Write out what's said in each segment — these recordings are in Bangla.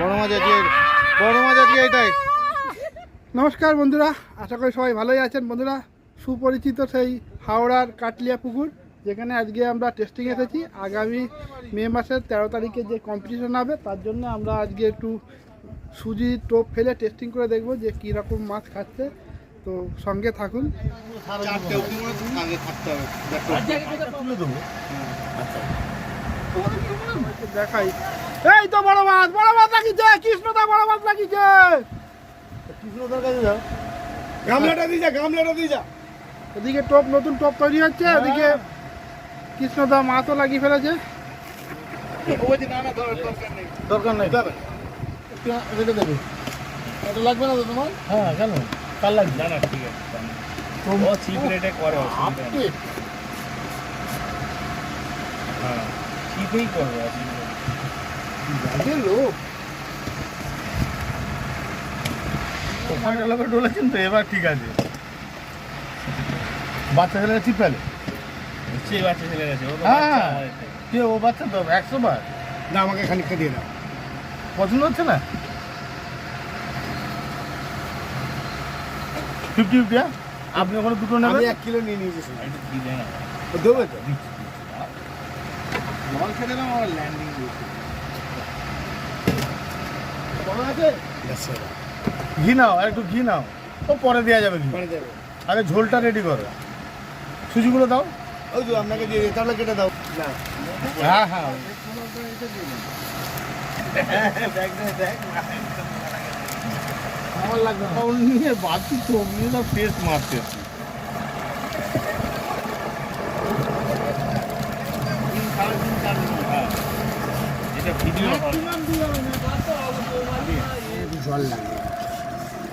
বড় মাছ আজকে বড় মাছ আজকে এটাই নমস্কার বন্ধুরা আশা করি সবাই ভালোই আছেন। বন্ধুরা সুপরিচিত সেই হাওড়ার কাটলিয়া পুকুর যেখানে আজকে আমরা টেস্টিং এসেছি। আগামী মে মাসের তেরো তারিখে যে কম্পিটিশন হবে তার জন্য আমরা আজকে একটু সুজি টোপ ফেলে টেস্টিং করে দেখব যে কী রকম মাছ খাচ্ছে। তো সঙ্গে থাকুন। থাকতে হবে। দেখাই। এই তো বড় মাছ বড় মাছ লাগিছে কৃষ্ণদা বড় মাছ লাগিছে গামলাটা দিয়ে যা গামলাটা দিয়ে যা। এদিকে টোপ নতুন টোপ তৈরি হচ্ছে এদিকে কৃষ্ণদা মাছও লাগিয়ে ফেলেছে। না না দরকার নেই। দরকার নেই। রেখে দেবে এটা লাগবে না তো তোমার? হ্যাঁ কেন? কার লাগবে। না না ঠিক আছে ও চিপ রেটে করে আপনি হ্যাঁ। করবে অসুবিধা নেই লোক? ওখানে লোকে ডলেছেন তো এবার ঠিক আছে। বাচ্চা ছেলেরা চিপ ফেলে নিশ্চয়ই বাচ্চা ছেলে গেছে হ্যাঁ। কে ও বাচ্চা তো একশো বার। না আমাকে খানিকটা দিয়ে দাও। পছন্দ হচ্ছে না? ফিফটি ফিফটি আপনি ওখানে দুটো নেবেন? এক কিলো নিয়ে নিয়েছি। দেবে তো? জল খেতে না আমার ল্যান্ডিং দিয়েছে? আছে? ব্যাস ঘি নাও আর একটু ঘি নাও। ও পরে দেওয়া যাবে ঘি। আগে ঝোলটা রেডি করো। সুজিগুলো দাও। ওই তো আপনাকে দিয়ে তাহলে কেটে দাও। না। হ্যাঁ হ্যাঁ। আমার লাগবে। বাকি তো পেস্ট মারতেছি তিন সাড়ে তিন চার মিনিট হ্যাঁ এটা ভিডিও জল লাগবে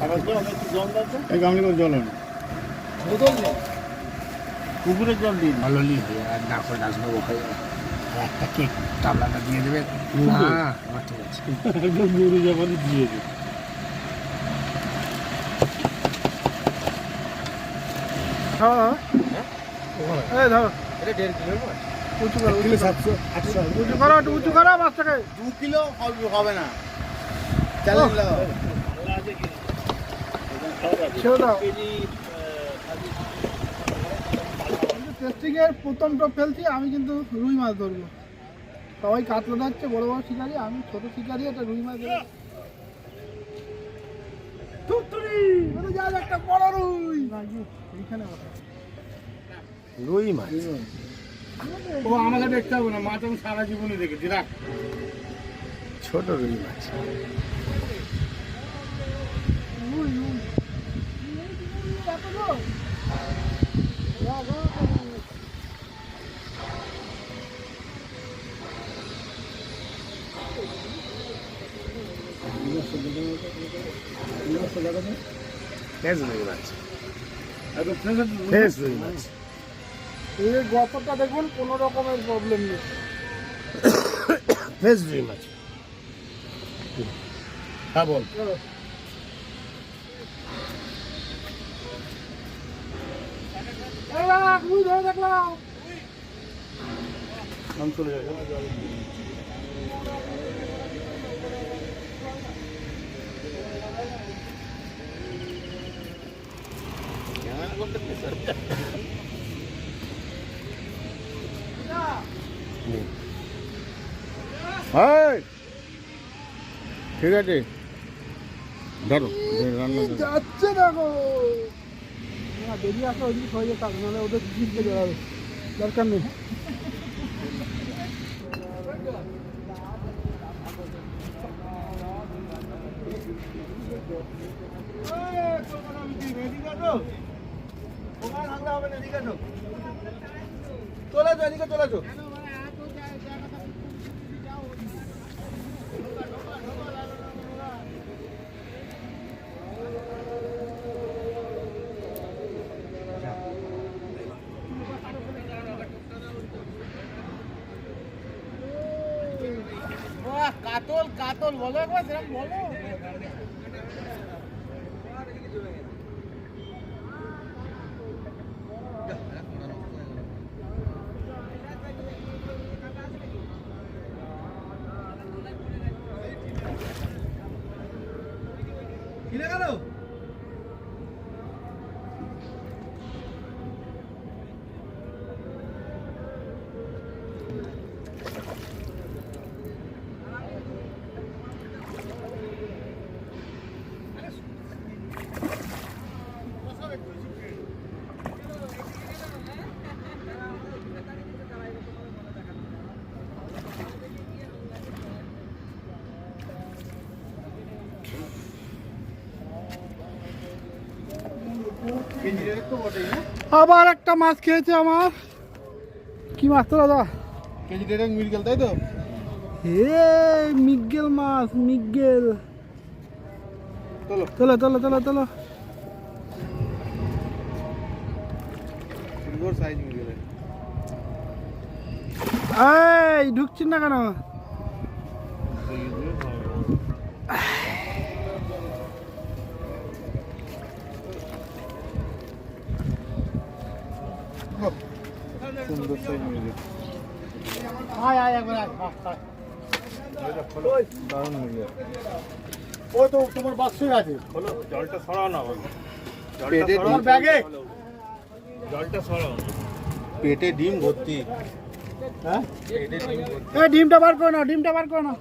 আবার একটু জল দাও তো এই গামলি করে জল আনো। বোতল নেই পুকুরের জল দিন। ভালো লি আর না করে আসব ওখানে একটা কেক টাবলাটা দিয়ে দেবে। না আমার ঠিক আছে। গরু যাবার দিয়ে দিন। হ্যাঁ। এই ধরো। এটা দেড় কিলো উঁচু করো কিলো সাতশো আটশো। উঁচু করো একটু উঁচু করো মাছটাকে দু কিলো হবে- হবে না। ছেড়ে দাও। ফেলছি আমি কিন্তু রুই মাছ ধরবো। সবাই কাতলা ধরছে বড় বড় শিকারি আমি ছোট শিকারি একটা রুই মাছ ধরবো। একটা বড় রুই। এইখানে রুই মাছ। ও আমাকে দেখতে হবে না মাছ আমি সারা জীবনে দেখেছি রাখ ছোট রুই মাছ রুই, রুই। এত বড়? যা, যা, যা। ফেস এই গতটা দেখুন কোনো রকমের প্রবলেম নেই। ফেস ড্রিম আছে। হ্যাঁ বল। ধরে দেখলাম। চলে যাবে ঠিক আছে? ধরো। যাচ্ছে দেখো বেরিয়ে আসলে যেতাম নাহলে ওদের জিততে দরকার নেই। চলে যাও এদিকে চলে যাও বলো একবার সেরকম বলো আবার একটা মাছ খেয়েছে আমার কি মাছ তো দাদা কেজি দেড়েক মিরগেল তাই তো হে মিগেল মাছ মিগেল চলো চলো চলো চলো চলো এই ঢুকছিস না কেন সুন্দর সাইজ মিরগেল আয় আয় একবার আয় দারুণ মিরগেল ওই তো তোমার বাক্সই আছে। হলো জলটা সরাও না পেটে তোমার ব্যাগে? জলটা সরাও। পেটে ডিম ভর্তি। হ্যাঁ? এই ডিমটা বার করো না ডিমটা বার করো না।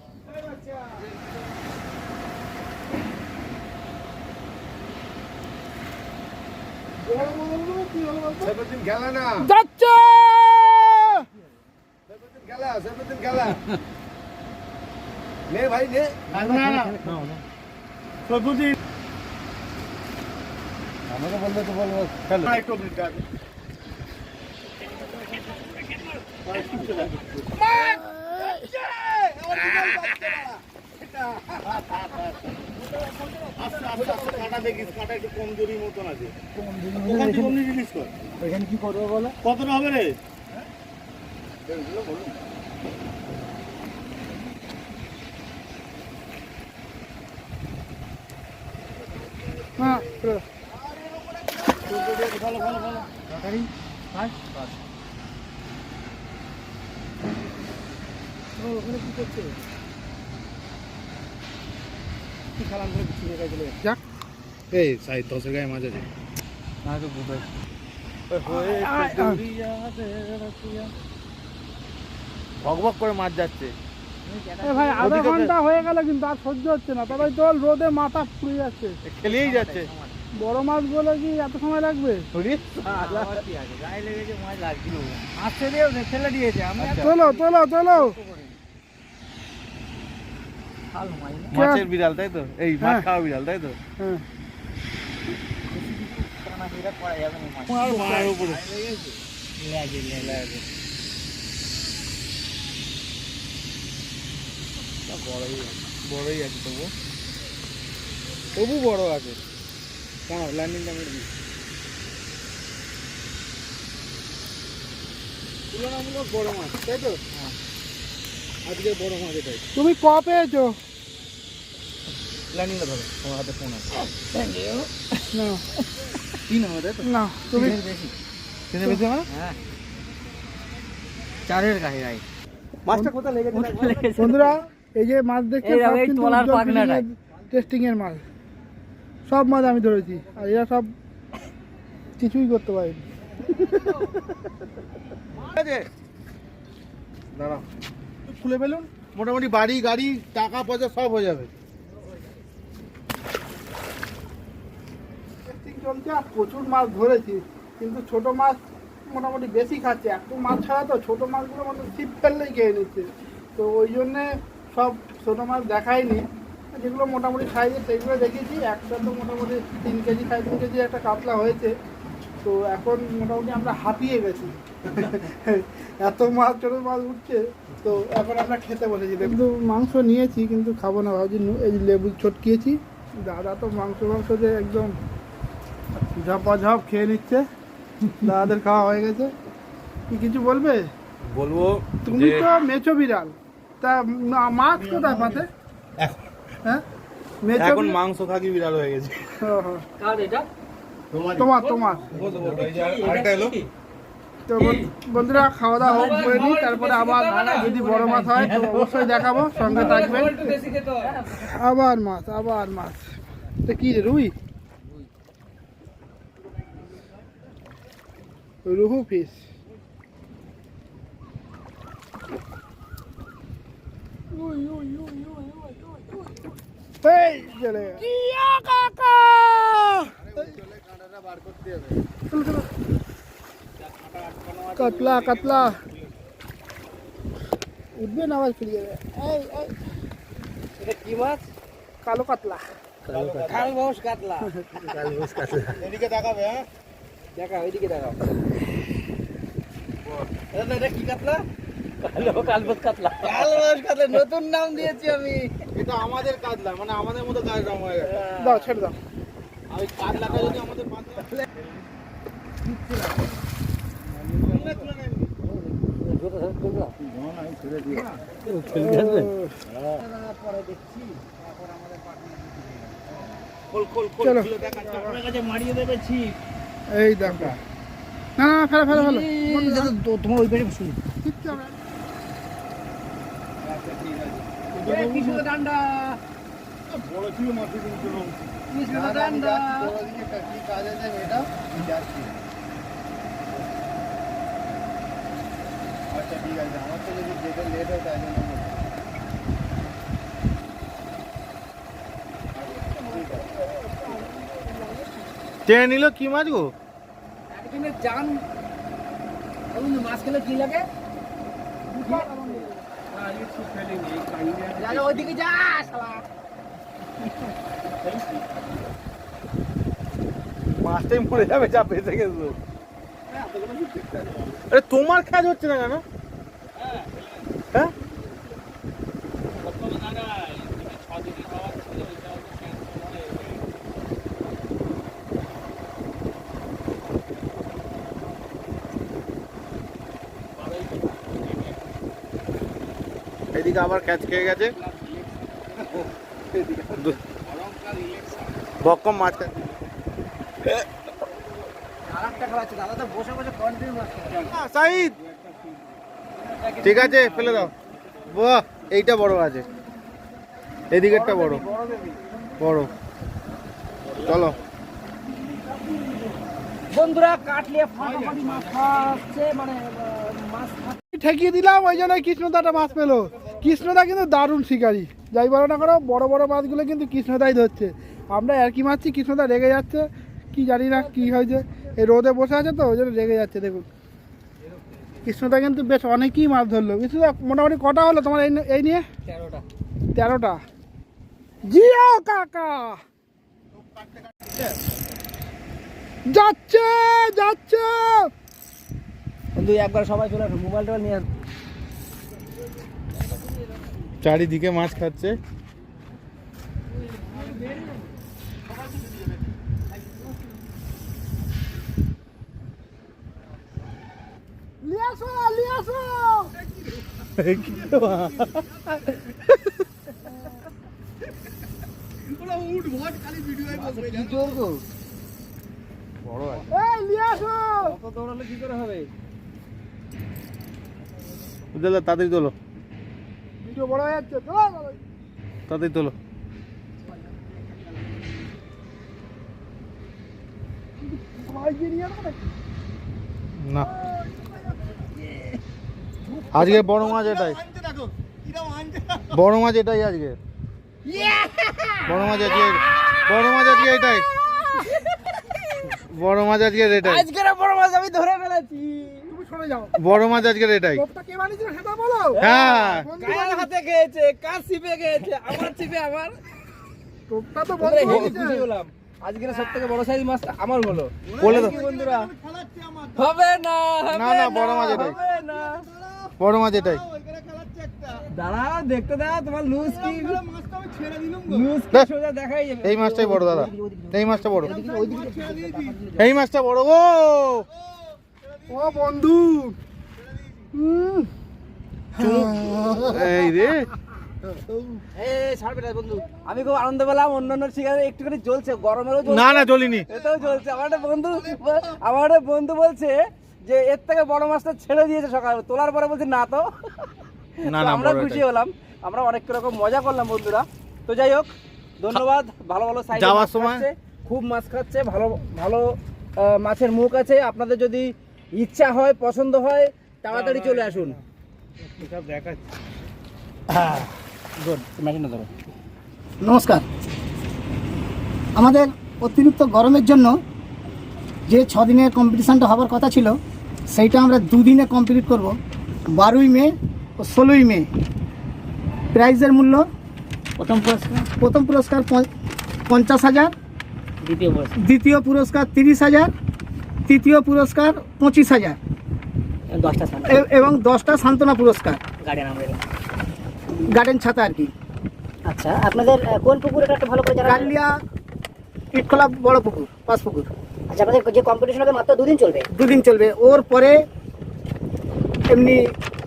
সেদিন নে আমাকে বললে তো বলব খেলো। একটু ওখান কি করব বলো? কতটা হবে রে? হ্যাঁ চলো। ভালো ভালো ভালো যাক। এই সাইজ দশের গায়ে মাছ আছে না তো বোধ আয়, আয়। ভকভক করে মাছ যাচ্ছে। ভাই আধা ঘণ্টা হয়ে গেল কিন্তু আর সহ্য হচ্ছে না। তবে চল রোদে মাথা পুড়ে যাচ্ছে। খেলেই যাচ্ছে। বড় মাছ বলে কি এত সময় লাগবে? চলো চলো চলো। মাছের বিড়াল তাই তো? এই মাছ হ্যাঁ। খাওয়া বিড়াল তাই তো? হ্যাঁ। বড়ই আছে তবু। তবু বড় আছে। কেন ল্যান্ডিংটা মেরে দিই। তুলনামূলক বড় মাছ তাই তো? আজকে বড় মাছ এটাই। তুমি ক পেয়েছ? ধরো তোমার হাতে ফোন আছে। না তিন হবে তাই তো না তুমি তিনে বেশি। আমার চারের কাছে গাই মাছটা কোথায় লেগেছে বন্ধুরা এই যে মাছ দেখছে এই তলার। টেস্টিং এর মাছ সব মাছ আমি ধরেছি আর এরা সব কিছুই করতে পারেনি। দাঁড়াও। খুলে ফেলুন। মোটামুটি বাড়ি গাড়ি টাকা পয়সা সব হয়ে যাবে। চলছে আর প্রচুর মাছ ধরেছি, কিন্তু ছোট মাছ মোটামুটি বেশি খাচ্ছে। একটু মাছ ছাড়া তো ছোট মাছগুলো মানে ছিপ ফেললেই খেয়ে নিচ্ছে। তো ওই জন্যে সব ছোট মাছ দেখায়নি যেগুলো মোটামুটি সাইজে সেগুলো দেখেছি। একটা তো মোটামুটি তিন কেজি, সাড়ে তিন কেজি একটা কাতলা হয়েছে। তো এখন মোটামুটি আমরা হাঁপিয়ে গেছি। এত মাছ, ছোটো মাছ উঠছে, তো এখন আমরা খেতে বসেছি। কিন্তু মাংস নিয়েছি, কিন্তু খাব না। ভাবছি এই লেবু ছটকিয়েছি। দাদা তো মাংস মাংস যে একদম ঝপাঝপ খেয়ে নিচ্ছে। দাদাদের খাওয়া হয়ে গেছে। কি কিছু বলবে? বলব তুমি তো মেছো বিড়াল। তা না- মাছ কোথায় পাতে? হ্যাঁ? মেছো এখন মাংস খাকি বিড়াল হয়ে গেছে। কার এটা? তোমার তোমার। তো বন- বন্ধুরা খাওয়া দাওয়া হোক করে নিই তারপরে আবার যদি বড় মাছ হয় তো অবশ্যই দেখাবো। সঙ্গে থাকবেন। আবার মাছ আবার মাছ। এটা কি রে রুই? রুহু ফিস। কাতলা কাতলা উঠবে না আবার ফিরে যাবে। এটা কি মাছ? কালো কাতলা খালবাস কাতলা এদিকে তাকাবে হ্যাঁ? দেখা ওইদিকে দেখাও এটা এটা কি কাতলা? কালবাস কাতলা। কালবাস কাতলা নতুন নাম দিয়েছি আমি। এটা আমাদের কাতলা মানে আমাদের মতো কাজ রং হয়ে গেছে। দাও ছেড়ে দাও। আর কাতলাটা যদি আমাদের এই দেখো। না না ফেলো ফেলো ফেলো। তোমার ওই এটা যাচ্ছি আচ্ছা ঠিক আছে আমার তো যদি যেতে লেট হয় তাই জন্য। টেনে নিল কি মাছ গো? একদিনের জান বলুন মাছ খেলে কি লাগে? ওইদিকে যা শালা। মাছটাই মরে যাবে যা বেঁচে গেছো। আরে তোমার কাজ হচ্ছে না কেন? এদিকে আবার ক্যাচ খেয়ে গেছে। বক্কম মাছ ঠিক আছে, ফেলে দাও। বাহ, এইটা বড় আছে। এদিকেরটা বড়। বড়। চলো। বন্ধুরা কাটলিয়ে ফাটাফাটি মাছ খাচ্ছে মানে মাছ ঠেকিয়ে দিলাম ওই জন্য কৃষ্ণদাটা মাছ পেল। কৃষ্ণদা কিন্তু দারুণ শিকারি। যাই বলো না করো বড় বড় মাছগুলো কিন্তু কৃষ্ণদাই ধরছে। আমরা আর কি মারছি কৃষ্ণদা রেগে যাচ্ছে। কি জানি না কি হয়েছে। এই রোদে বসে আছে তো ওই জন্য রেগে যাচ্ছে দেখুন। কৃষ্ণদা কিন্তু বেশ অনেকই মাছ ধরলো। কৃষ্ণদা মোটামুটি কটা হলো তোমার এই এই নিয়ে? তেরোটা। তেরোটা। জিও কাকা! যাচ্ছে যাচ্ছে! বন্ধু একবার সবাই চলে আসো মোবাইল টোবাইল নিয়ে আসো। চারিদিকে মাছ খাচ্ছে। বড় আছে। এই নিয়ে আসো। অত দৌড়ালে কি করে হবে? তাড়াতাড়ি তোলো। ভিডিও বড় হয়ে যাচ্ছে চলো, চলো। তাড়াতাড়ি তোলো? না। আজকে বড় মাছ এটাই। বড় মাছ এটাই আজকে। বড় মাছ আজকে বড় মাছ আজকে এটাই। বড় মাছ আজকে এটাই। আজকের বড় মাছ আমি ধরে ফেলেছি। যাও। বড় মাছ আজকে এটাই। কে বানিয়েছিল সেটা বলো। হ্যাঁ। কার হাতে খেয়েছে কার ছিপে খেয়েছে আমার টোপটা তো বন্ধু আজকের বড় সাইজ মাছ আমার হলো বলে দাও। বন্ধুরা। হবে না না, না, বড় মাছ এটাই। বড় মাছ এটাই। দাঁড়াও দেখতে দাও তোমার লুজ কি? লুজ কি দেখ। সোজা দেখাই যাবে। এই মাছটাই বড় দাদা। এই মাছটা বড়। এই মাছটা বড় ও! ও বন্ধু। হুম এই রে। ছাড়বে বন্ধু। আমি খুব আনন্দ পেলাম অন্য অন্য শিকারে একটুখানি জ্বলছে গরমেরও জ্বলছে। না না চলিনি এটাও চলছে আমার একটা বন্ধু আমার একটা বন্ধু বলছে যে এর থেকে বড় মাছটা ছেড়ে দিয়েছে সকালে তোলার পরে বলছে না তো। না তো না আমরা খুশি হলাম। আমরা অনেক রকম মজা করলাম বন্ধুরা। তো যাই হোক ধন্যবাদ। ভালো ভালো সাইজ যাওয়ার সময়? খুব মাছ খাচ্ছে ভালো ভালো আহ, মাছের মুখ আছে। আপনাদের যদি ইচ্ছা হয় পছন্দ হয় তাড়াতাড়ি চলে আসুন। হ্যাঁ গুড নমস্কার। আমাদের অতিরিক্ত গরমের জন্য যে ছ দিনের কম্পিটিশানটা হবার কথা ছিল সেইটা আমরা দুদিনে কমপ্লিট করব। বারোই মে ও ষোলোই মে। প্রাইজের মূল্য? প্রথম পুরস্কার? প্রথম পুরস্কার পঞ্চাশ হাজার দ্বিতীয় দ্বিতীয় পুরস্কার তিরিশ হাজার তৃতীয় পুরস্কার পঁচিশ হাজার। এবং দশটা সান্ত্বনা পুরস্কার। গার্ডেন ছাতা আর কি। আচ্ছা আপনাদের কোন পুকুরটা একটু ভালো করে জানাবেন? কালিয়া ইটখোলা বড় পুকুর পাঁচ পুকুর। আচ্ছা আপনাদের যে কম্পিটিশন হবে মাত্র দুদিন চলবে? দুদিন চলবে। ওর পরে এমনি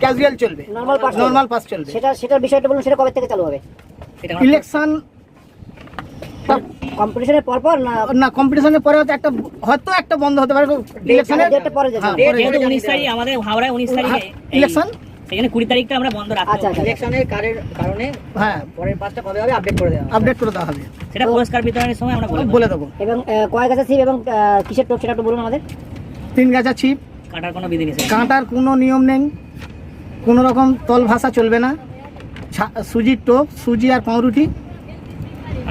ক্যাজুয়াল চলবে। নর্মাল পাস নর্মাল পাস চলবে। সেটা সেটার বিষয়টা বলুন সেটা কবে থেকে চালু হবে? ইলেকশন কম্পিটিশনের পর পর না? না কম্পিটিশনের পরে হয়তো একটা হয়তো একটা বন্ধ হতে পারে। হ্যাঁ, তারিখ আমাদের হাওড়ায় উনিশ তারিখে ইলেকশন সেখানে কুড়ি তারিখটা আমরা বন্ধ রাখব আচ্ছা আচ্ছা ইলেকশনের কারণে হ্যাঁ। পরের পাঁচটা কবে হবে আপডেট করে দেওয়া আপডেট করে দেওয়া হবে। সেটা পুরস্কার বিতরণের সময় আমরা বলে বলে দেবো। এবং আহ, কয় গাছা সিপ এবং কিসের টোপ সেটা একটু বলুন আমাদের। তিন গাছা ছিপ। কাটার কোনো বিধি নিষেধ কাঁটার কোনো নিয়ম নেই। কোনো রকম তল ভাষা চলবে না। ছা- সুজির টোপ সুজি আর পাউরুটি।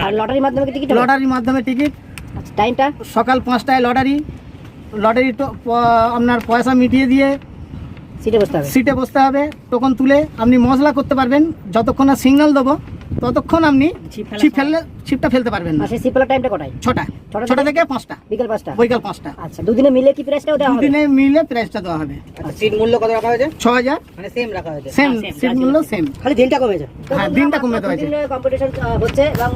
আর লটারির মাধ্যমে টিকিট লটারির মাধ্যমে টিকিট। আচ্ছা, টাইমটা? সকাল পাঁচটায় লটারি। লটারি তো আপনার পয়সা মিটিয়ে দিয়ে সিটে বসতে হবে? সিটে বসতে হবে টোকন তুলে আপনি মশলা করতে পারবেন। যতক্ষণ না সিগন্যাল দেবো ততক্ষণ আপনি ছিপ ছিপ ফেললে ছিপটা ফেলতে পারবেন না। আর সেই সিপ ফেলার টাইমটা কটায় ছটা ছটা ছটা থেকে? পাঁচটা। বিকেল পাঁচটা? বৈকাল পাঁচটা। আচ্ছা দুদিনে মিলে কি প্রাইসটাও দেওয়া হবে? দুদিনে মিলে প্রাইসটা দেওয়া হবে। সিট মূল্য কত রাখা হয়েছে? ছ হাজার। মানে সেম রাখা হয়েছে। সেম হ্যাঁ, সিট মূল্য সেম খালি দিনটা কমেছে হ্যাঁ দিনটা কমে দেওয়া হয়েছে কম্পিটিশন হচ্ছে এবং